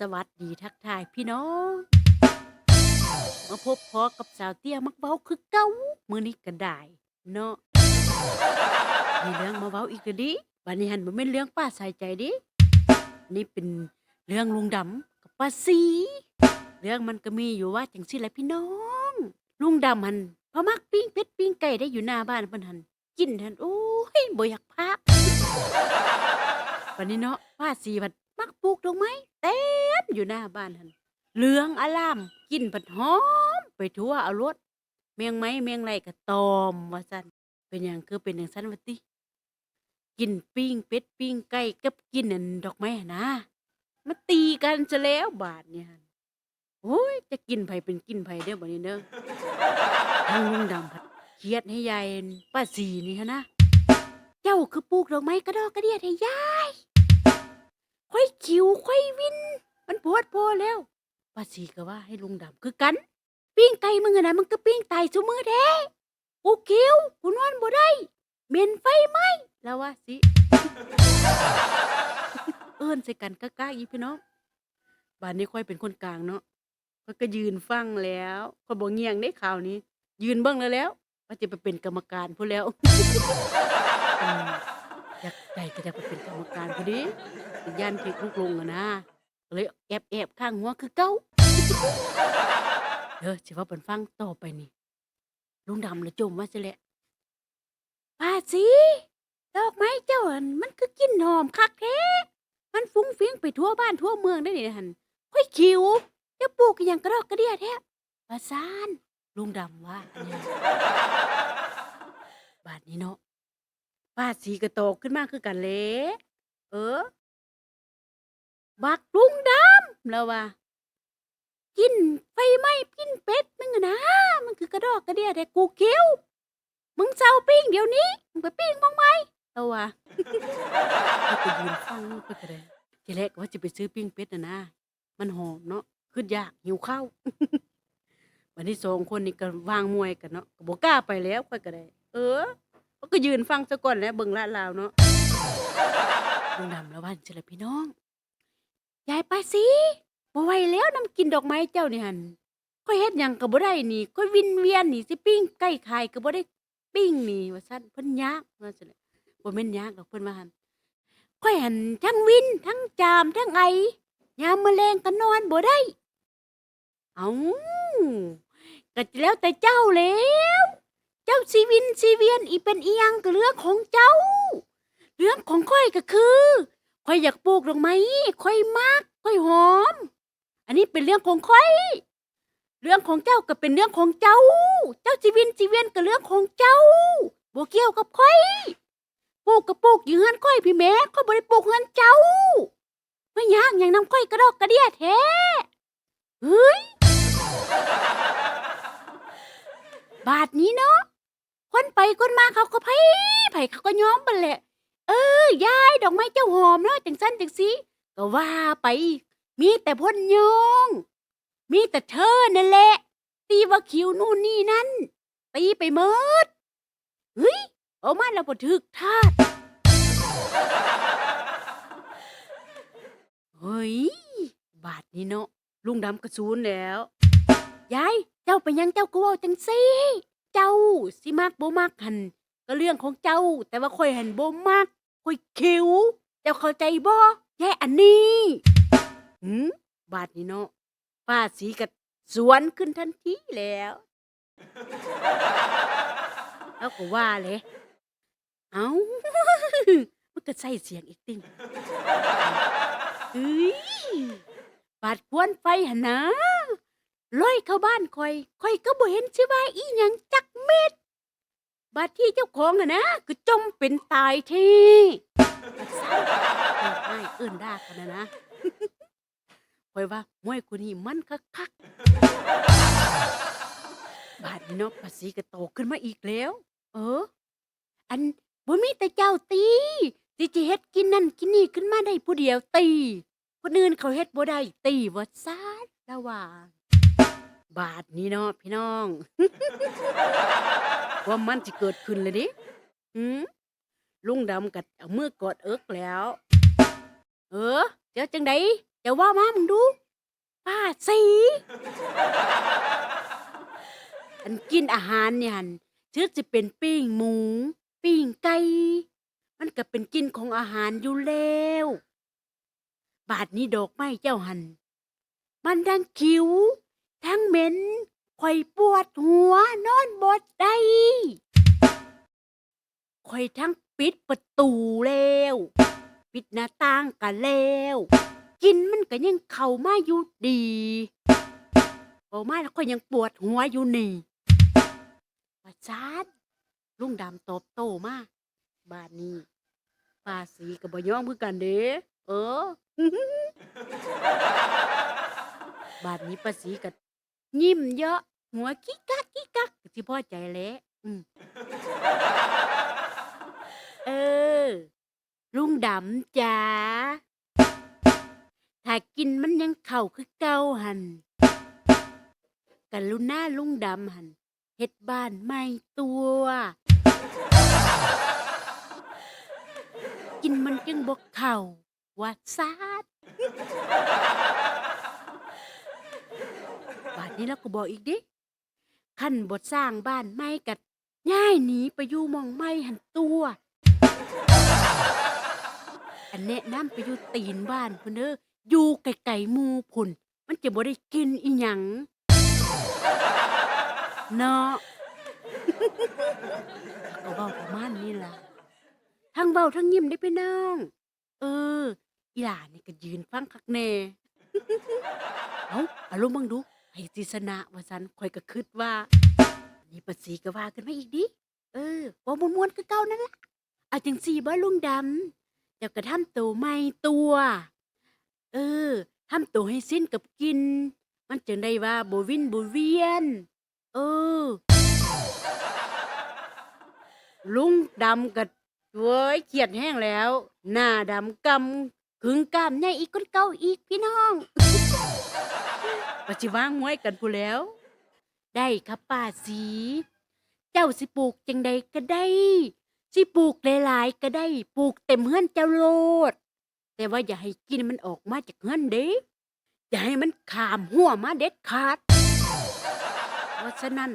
สวัสดีทักทายพี่น้อง มาพบพอกับสาวเตี้ยมักเว้าคือเก่ามือนี้ก็ได้เนาะมีเรื่องมาเว้าอีกแล้วดิบัดนี้หันบ่แม่นเรื่องป้าใส่ใจดินี่เป็นเรื่องลุงดำกับป้าสีเรื่องมันก็มีอยู่ว่าจังซี่แหละพี่น้อง ลุงดำหันพอมักปิ้งเป็ดปิ้งไก่ได้อยู่หน้าบ้านเพิ่นหันกินหันโอ้ยบ่อยากพักวันนี้เนาะป้าสีผัด มักปลูกดอกไม้เต็มอยู่หน้าบ้านหันเหลืองอลามกินผัดหอม ไปทั่วเอารถเมียงไม้เมียงไรก็ตอมว่าซั่นเป็นหยังคือเป็นอย่างซั่นวะติกินปิ้งเป็ดปิ้งไก่กับกินอันดอกไม้หั่นนะมาตีกันซะแล้วบาดเนี่ยหั่นโอ้ยจะกินไผเป็นกินไผเด้อบัดนี้เด้อทางลุงดำผัดเครียดให้ยายป้าสีนี่หั่นนะ เจ้าคือปลูกดอกไม้กระดอกกระเดียดให้ยาย พอแล้วป้าสีก็ว่าให้ลุงดำคือกัน ปิ้งไก่มึงอะนะมึงก็ปิ้งไตซุมือแท้กูคิวกูนอนบ่ได้เหม็นไฟไหมแล้วว่าสิ เอิ้นใส่กันกะกะอีพี่น้องบ้านนี้ค่อยเป็นคนกลางเนาะค่อยก็ยืนฟังแล้วค่อยบ่เงียงได้ข่าวนี้ ยืนเบิ่งแล้วแล้วว่าจะไปเป็นกรรมการพู้นแล้ว อืมอยากใจก็จะไปเป็นกรรมการพอดีย่านเค้กลูกลงอะนะ เลยแอบแอบข้างหัวคือเก้าเด้อสิว่าเปินฟังต่อไปนี่ลุงดำเละจมว่าสิแหละป้าสิดอกไม้เจ้าอันมันคือกินหอมคักแท้มันฟุ้งฟิ้งไปทั่วบ้านทั่วเมืองได้นี่หันค่อยคิวจะปลูกอย่างกระดอกกระเดียแท้ป้าซานลุงดำว่าอันนี้บาดนี้เนาะป้าสีก็โตขึ้นมากคือกันแหล้เออ บักลุงดำแล้วว่ากินไฟไหม้กินเป็ดมึงอะนะ มันคือกระดอกกระเดียแต่กูเคี้ยวมึงเศร้าปิ้งเดี๋ยวนี้มึงไปปิ้งบ้างไหมแล้วว่าแล้วก็ยืนฟังไปกันเลยทีแรกว่าจะไปซื้อปิ้งเป็ดนะนะมันหอมเนาะขึ้นยากหิวข้าววันที่สองคนนี่ก็วางมวยกันเนาะก็บอกกล้าไปแล้วค่อยก็ได้เออก็ยืนฟังซะก่อนแล้วเบิ่งลาดลาวเนาะลุงดำแล้วว่าจังเลยพี่น้อง ยายป้าสิบ่ไหวแล้วนำกินดอกไม้เจ้านี่หั่นค่อยเฮ็ดหยังก็บ่ได้นี่ค่อยวินเวียนนี่สิปิ้งไก่ขายก็บ่ได้ปิ้งนี่ว่าซั่นเพิ่นยากว่าซั่นแหละบ่แม่นยากดอกเพิ่นว่าหั่นค่อยหั่นทั้งวินทั้งจามทั้งไอยามมื้อแลงก็นอนบ่ได้ เอ้าก็แล้วแต่เจ้าแล้วเจ้าสีวินสีเวียนอีเป็นอีหยังก็เรื่องของเจ้า เรื่องของค่อยก็คือ ค่อยอยากปลูกดอกไม้ค่อยมากค่อยหอม อันนี้เป็นเรื่องของค่อย เรื่องของเจ้าก็เป็นเรื่องของเจ้า เจ้าสีวินสีเวียนก็เรื่องของเจ้าบ่เกี่ยวกับค่อยปลูกก็ปลูกอยู่เฮือนค่อยพี่แม่ค่อยบ่ได้ปลูกเฮือนเจ้าไม่ยากอย่างน้ำค่อยกระดอกกระเดียแท้เฮ้ยบาทนี้เนาะคนไปคนมาเขาก็ไผไผเขาก็ย้อมบันแหละ เออยายดอกไม้เจ้าหอมเนาะจังสั้นจังสีก็ว่าไป มีแต่พ่นยองมีแต่เธอนั่นแหละ ตีว่าคิวนู่นนี่นั่น ตีไปเมิดเฮ้ยเอามาแล้วบ่ถึกทาดเฮ้ย บาทนี้เนาะลุงดำกระซูนแล้ว ยาย เจ้าไปยังเจ้าก็เว่าจังซีเจ้าสิมักบ่มักหัน ก็เรื่องของเจ้า แต่ว่าคอยเหันบ่มักคอยคิว เจ้าเข้าใจบ่แย่อันนี้หืมบาดนี้เนาะป้าสีกัสวนขึ้นทันทีแล้วแล้วก็ว่าเลย เอ้า มันก็ใส่เสียงอีกติ่งเอ้ยบาดควนไฟหนนะลอยเข้าบ้านคอยคอยก็บ่เห็นสิว่าอีหยังจักเม็ด บาดที่เจ้าของอะนะก็จมเป็นตายทีไม่เอิ้นด่ากันนะนะคอยว่ามวยกูนี่มันคักๆบาดนี้เนาะภาษีก็โตขึ้นมาอีกแล้ว เออ อันบ่มีแต่เจ้าตีสิจิเฮ็ดกินนั่นกินนี่ขึ้นมาได้ผู้เดียวตีคนอื่นเขาเฮ็ดบ่ได้ตีว่าซาดละว่าบาทนี้เนาะพี่น้อง ว่ามันจะเกิดขึ้นเลยดิหืมลุงดำกัดเอามือกอดเอิกแล้ว เออ เจ้าจังไดเจะว่ามามึงดูป้าสีอันกินอาหารเนี่ยหันถือจะเป็นปิ้งหมู ปิ้งไก่ มันก็เป็นกินของอาหารอยู่แล้ว บาดนี้ดอกไม้เจ้าหัน มันทั้งคิว ทั้งเหม็น ข่อยปวดหัวนอนบดได้ข่อยทั้งปิดประตูแล้ว ปิดหน้าต่างกันแล้วกินมันก็ยังเข้ามาอยู่ดีพอมาแล้วข่อยยังปวดหัวอยู่นี่ประจานลุงดำตอบโตมาบาดนี้ปาสีกับบยอมคือกันเด้เออบาดนี้ป้าสีก็ยิ้มเยอะ หัวกิ๊กกักกิ๊กกักที่พ่อใจแหล้วอืมเออ ลุงดำจ๋าถ้ากินมันยังเข่าคือเก่าหันกันลุน่าลุงดำหันเฮ็ดบ้านไม่ตัว กินมันจึงบกเข่าวัดซาดบาดนี้เราก็บอกอีกดิ ขั้นบทสร้างบ้านไม่กัดง่ายหนีไปอยู่หมองไม่หันตัว อันแนะนำไปอยู่ตีนบ้านพุ่นเด้ออยู่ไกลๆหมูพุ่น มันจะบ่ได้กินอีหยังเนาะก็เว้าประมาณนี้ล่ะ ทั้งเว้าทั้งยิ้มได้พี่น้อง เออ อีหลานี่ก็ยืนฟังคักแน่ เอาอารมณ์บังดู ให้สิสนะว่าซั่นข่อยก็คิดว่า นี่ปัดสีก็ว่ากันมาอีกดิ เออบ่ม่วนๆคือเก่านั่นล่ะเอาจังซี่บ่ลุงดำเจ้าก็ทำตัวใหม่ตัว เออทำตัวให้สิ้นกับกิน มันจึงได้ว่าบ่วินบ่เวียน เออ ลุงดำก็เว้ยเครียดแห้งแล้ว หน้าดำกำขึงกล้ามใหญ่อีกคนเก่าอีกพี่น้อง ปัจจิวางมวยกันพูนแหล้ว ได้ครับป้าสี เจ้าสิปลูกจังใดก็ได้ สิปลูกหลายๆก็ได้ ปลูกเต็มเฮือนเจ้าโลด แต่ว่าอย่าให้กินมันออกมาจากเฮือนเด้ อย่าให้มันขามหัวมาเด็ดขาด เพราะฉะนั้น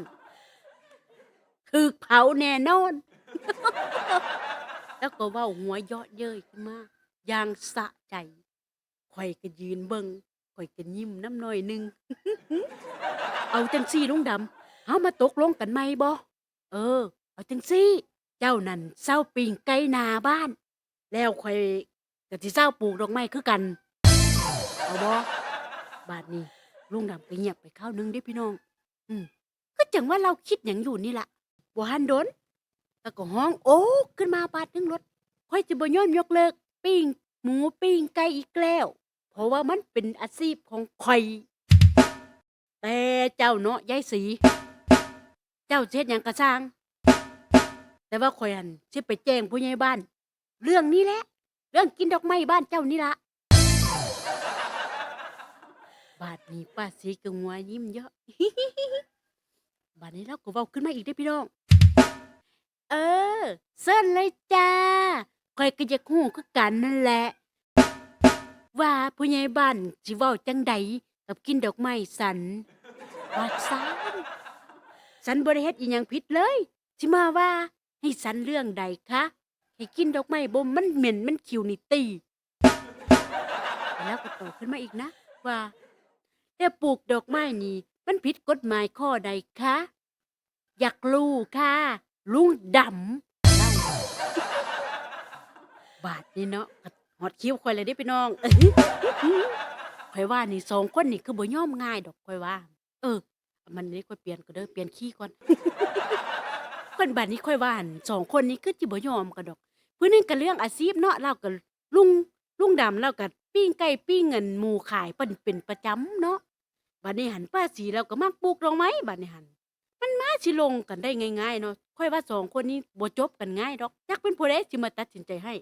ถึกเผาแน่นอน แล้วก็เว่าหัวเยาะเย้ยขึ้นมาอย่างสะใจข่อยก็ยืนเบิง ข่อยก็ยิ้มน้ำหน่อยหนึง เอาจังซี่ลุงดำเฮามาตกลงกันไหมบ่เออ เอาจังซี่ เจ้านั่นเศร้าปิงไก่หนาบ้าน แล้วข่อยก็สิเศร้าปลูกดอกไม้คือกัน เอาบ่บาดนี้ลุงดำก็เงียบไปข้าวหนึงเด้พี่น้อง อืมก็จังว่าเราคิดหยังอยู่นี่ล่ะบ่หันโดนแล้วก็ห้องโอ้ขึ้นมาบาดหนึงรถค่อยจะบ่ย่อมยกเลิกปิ้งหมูปิ้งไก่อีกแล้ว ราะว่ามันเป็นอาชีพของข่อย แต่เจ้าเนาะยายสี เจ้าเช็ดหยังกระช่าง แต่ว่าข่อยหันสิไปแจ้งผู้ใหญ่บ้าน เรื่องนี้แหละ เรื่องกินดอกไม้บ้านเจ้านี่ละ บาดนี้ป้าสีกงัวยิ้มเยอะ บาดนี้เราก็เว้าขึ้นมาอีกได้พี่น้อง เออ เส้นเลยจ้าคอยก็จะฮู้คือกันนั่นแหละ ว่าผู้ใหญ่บ้านสิเว้าจังใดกับกินดอกไม้สันว่าซันสันบ่ได้เฮ็ดอีหยังผิดเลยสิมาว่าให้สันเรื่องใดคะให้กินดอกไม้บ่มันเหม็นมันคิวนี่ตีแล้วก็โตขึ้นมาอีกนะว่าแต่ปลูกดอกไม้นี่มันผิดกฎหมายข้อใดคะ อยากรู้ค่ะ ลุงดำเล่าบาทนี่เนาะก็ หอดคิ้วคอยเลยได้พี่น้องคอยว่านี่สองคนนี่คือบ่ยอมง่ายดอกคอยว่า เออ มันนี่คอยเปลี่ยนก็เด้อเปลี่ยนขี้ก่อนคนบาดนี้ค่อยว่าหั่นสองคนนี้คือจิบ่ยอมกันดอกเพื่อนึงก็เรื่องอาชีพเนาะเราก็ลุงลุงดำเราก็ปิ้งไก่ปิ้งเงินหมูขายเปิ้นเป็นประจำเนาะบัดนี้หันป้าสีเราก็มักปลูกดอกไม้บัดนี้หันมันมาสิลงกันได้ง่ายๆเนาะค่อยว่าสองคนนี้บ่จบกันง่ายดอกจักเป็นผู้ใดสิมาตัดสินใจให้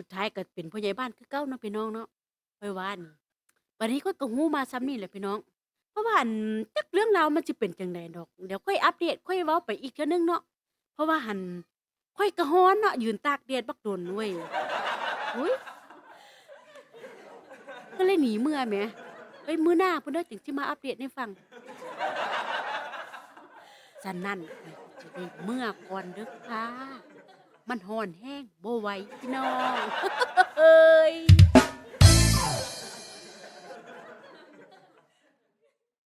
สุดท้ายก็เป็นผู้ใหญ่บ้านคือเก้าเนาะพี่น้องเนาะไปว่านวันนี้ก็กระหู้มาซ้ำนี่แหละพี่น้อง เพราะว่าอันจักเรื่องราวมันจะเป็นจังไดดอก เดี๋ยวค่อยอัปเดตค่อยเว้าไปอีกเทื่นึงเนาะ เพราะว่าหันค่อยกระฮ้อนเนาะยืนตากแดดบักโดนเว้ยอุ้ยก็เลยหนีเมื่อแหมเอ้ยมื้อหน้าเพิ่นเด้อจึงสิมาอัปเดตให้ฟังฉันนั่นจะได้เมื่อก่อนเด้อค่ะ มันห่อนแห้งโบไวพี่น้องเฮ้ย